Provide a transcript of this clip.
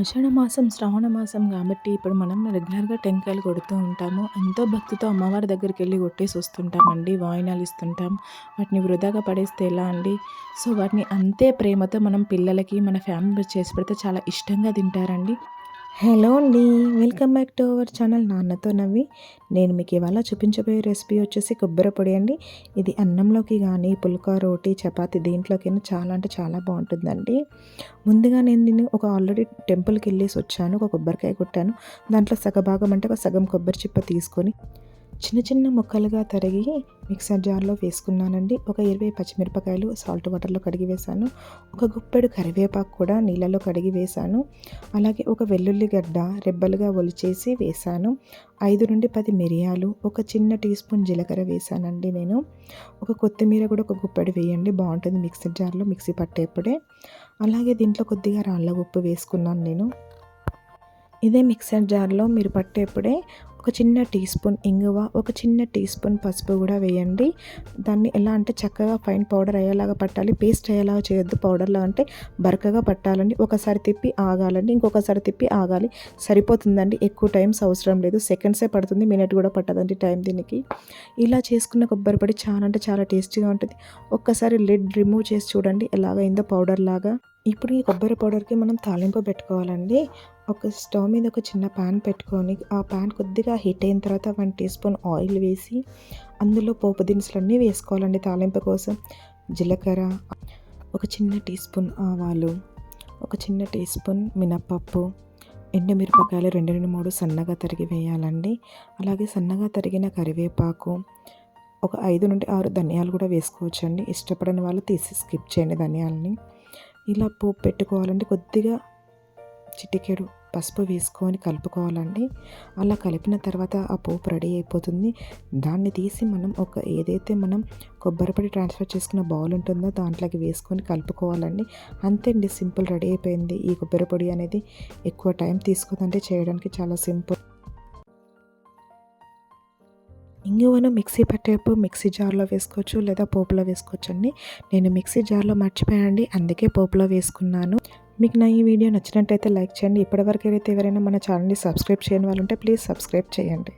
ఆషాఢ మాసం శ్రావణ మాసం కాబట్టి ఇప్పుడు మనం రెగ్యులర్గా టెంకాయలు కొడుతూ ఉంటాము. ఎంతో భక్తితో అమ్మవారి దగ్గరికి వెళ్ళి కొట్టేసి వస్తుంటామండి వాయినాలు ఇస్తుంటాం. వాటిని వృధాగా పడేస్తే ఎలా అండి? సో వాటిని అంతే ప్రేమతో మనం పిల్లలకి మన ఫ్యామిలీ చేసి పెడితే చాలా ఇష్టంగా తింటారండి. హలో అండి welcome back to our channel. నాన్నతో నవ్వి నేను మీకు ఇవాళ చూపించబోయే రెసిపీ వచ్చేసి కొబ్బరి పొడి అండి. ఇది అన్నంలోకి కానీ పుల్కా రోటీ చపాతి దీంట్లోకైనా చాలా అంటే చాలా బాగుంటుందండి. ముందుగా నేను దీన్ని ఒక ఆల్రెడీ టెంపుల్కి వెళ్ళేసి వచ్చాను ఒక కొబ్బరికాయ కొట్టాను. దాంట్లో సగభాగం అంటే ఒక సగం కొబ్బరి చిప్ప తీసుకొని చిన్న చిన్న ముక్కలుగా తరిగి మిక్సర్ జార్లో వేసుకున్నానండి. ఒక ఇరవై పచ్చిమిరపకాయలు సాల్ట్ వాటర్లో కడిగి వేశాను ఒక గుప్పెడు కరివేపాకు కూడా నీళ్ళలో కడిగి వేశాను అలాగే ఒక వెల్లుల్లి గడ్డ రెబ్బలుగా ఒలిచేసి వేశాను ఐదు నుండి పది మిరియాలు ఒక చిన్న టీ స్పూన్ జీలకర్ర వేశానండి నేను. ఒక కొత్తిమీర కూడా ఒక గుప్పెడు వేయండి బాగుంటుంది మిక్సర్ జార్లో మిక్సీ పట్టేప్పుడే. అలాగే దీంట్లో కొద్దిగా రాళ్ళ ఉప్పు వేసుకున్నాను నేను. ఇదే మిక్సర్ జార్లో మీరు పట్టేప్పుడే ఒక చిన్న టీ స్పూన్ ఇంగువ ఒక చిన్న టీ స్పూన్ పసుపు కూడా వేయండి. దాన్ని ఎలా అంటే చక్కగా ఫైన్ పౌడర్ అయ్యేలాగా పట్టాలి. పేస్ట్ అయ్యేలాగా చేయొద్దు పౌడర్లో అంటే బరకగా పట్టాలండి. ఒకసారి తిప్పి ఆగాలండి. ఇంకొకసారి తిప్పి ఆగాలి. సరిపోతుందండి. ఎక్కువ టైమ్స్ అవసరం లేదు. సెకండ్సే పడుతుంది. మినిట్ కూడా పట్టదండి టైం దీనికి. ఇలా చేసుకున్న కొబ్బరి పొడి చాలా అంటే చాలా టేస్టీగా ఉంటుంది. ఒక్కసారి లిడ్ రిమూవ్ చేసి చూడండి. ఎలాగైందో పౌడర్ లాగా. ఇప్పుడు ఈ కొబ్బరి పౌడర్కి మనం తాలింపు పెట్టుకోవాలండి. ఒక స్టవ్ మీద ఒక చిన్న ప్యాన్ పెట్టుకొని ఆ ప్యాన్ కొద్దిగా హీట్ అయిన తర్వాత వన్ టీ స్పూన్ ఆయిల్ వేసి అందులో పోపు దినుసులన్నీ వేసుకోవాలండి తాలింపు కోసం. జీలకర్ర ఒక చిన్న టీ స్పూన్ ఆవాలు ఒక చిన్న టీ స్పూన్ మినప్పప్పు ఎండుమిరపకాయలు రెండు రెండు మూడు సన్నగా తరిగి వేయాలండి. అలాగే సన్నగా తరిగిన కరివేపాకు ఒక ఐదు నుండి ఆరు ధనియాలు కూడా వేసుకోవచ్చండి. ఇష్టపడని వాళ్ళు తీసి స్కిప్ చేయండి ధనియాలని. ఇలా పోపు పెట్టుకోవాలంటే కొద్దిగా చిటికెడు పసుపు వేసుకొని కలుపుకోవాలండి. అలా కలిపిన తర్వాత ఆ పోపు రెడీ అయిపోతుంది. దాన్ని తీసి మనం ఒక ఏదైతే మనం కొబ్బరిపొడి ట్రాన్స్ఫర్ చేసుకున్న బౌల్ ఉంటుందో దాంట్లోకి వేసుకొని కలుపుకోవాలండి. అంతే అండి సింపుల్ రెడీ అయిపోయింది. ఈ కొబ్బరి పొడి అనేది ఎక్కువ టైం తీసుకుందంటే చేయడానికి చాలా సింపుల్. ఇంగువను మిక్సీ పట్టేపు మిక్సీ జార్లో వేసుకోవచ్చు లేదా పోపులో వేసుకోవచ్చు అండి నేను మిక్సీ జార్లో మర్చిపోయానండి అందుకే పోపులో వేసుకున్నాను. మీకు నా ఈ వీడియో నచ్చినట్టయితే లైక్ చేయండి. ఇప్పటివరకు అయితే ఎవరైనా మన ఛానల్ని సబ్స్క్రైబ్ చేయని వాళ్ళు ఉంటే ప్లీజ్ సబ్స్క్రైబ్ చేయండి.